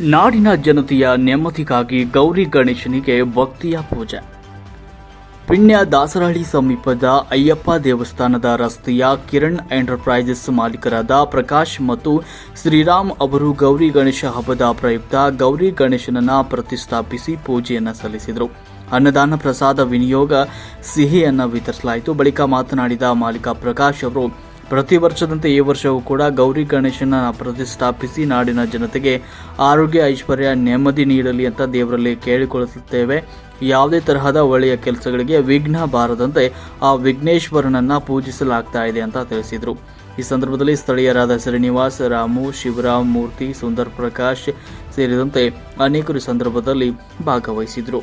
ನಾಡಿನ ಜನತೆಯ ನೆಮ್ಮದಿಗಾಗಿ ಗೌರಿ ಗಣೇಶನಿಗೆ ಭಕ್ತಿಯ ಪೂಜೆ. ಪಿಣ್ಯ ದಾಸರಹಳ್ಳಿ ಸಮೀಪದ ಅಯ್ಯಪ್ಪ ದೇವಸ್ಥಾನದ ರಸ್ತೆಯ ಕಿರಣ್ ಎಂಟರ್ಪ್ರೈಸಸ್ ಮಾಲೀಕರಾದ ಪ್ರಕಾಶ್ ಮತ್ತು ಶ್ರೀರಾಮ್ ಅವರು ಗೌರಿ ಗಣೇಶ ಹಬ್ಬದ ಪ್ರಯುಕ್ತ ಗೌರಿ ಗಣೇಶನನ್ನ ಪ್ರತಿಷ್ಠಾಪಿಸಿ ಪೂಜೆಯನ್ನು ಸಲ್ಲಿಸಿದರು. ಅನ್ನದಾನ ಪ್ರಸಾದ ವಿನಿಯೋಗ ಸಿಹಿಯನ್ನು ವಿತರಿಸಲಾಯಿತು. ಬಳಿಕ ಮಾತನಾಡಿದ ಮಾಲೀಕ ಪ್ರಕಾಶ್ ಅವರು ಪ್ರತಿ ವರ್ಷದಂತೆ ಈ ವರ್ಷವೂ ಕೂಡ ಗೌರಿ ಗಣೇಶನ ಪ್ರತಿಷ್ಠಾಪಿಸಿ ನಾಡಿನ ಜನತೆಗೆ ಆರೋಗ್ಯ, ಐಶ್ವರ್ಯ, ನೆಮ್ಮದಿ ನೀಡಲಿ ಅಂತ ದೇವರಲ್ಲಿ ಕೇಳಿಕೊಳ್ಳುತ್ತೇವೆ. ಯಾವುದೇ ತರಹದ ಒಳ್ಳೆಯ ಕೆಲಸಗಳಿಗೆ ವಿಘ್ನ ಬಾರದಂತೆ ಆ ವಿಘ್ನೇಶ್ವರನನ್ನು ಪೂಜಿಸಲಾಗ್ತಾ ಇದೆ ಅಂತ ತಿಳಿಸಿದರು. ಈ ಸಂದರ್ಭದಲ್ಲಿ ಸ್ಥಳೀಯರಾದ ಶ್ರೀನಿವಾಸ್, ರಾಮು, ಶಿವರಾಮ್, ಮೂರ್ತಿ, ಸುಂದರ್ ಪ್ರಕಾಶ್ ಸೇರಿದಂತೆ ಅನೇಕರು ಸಂದರ್ಭದಲ್ಲಿ ಭಾಗವಹಿಸಿದರು.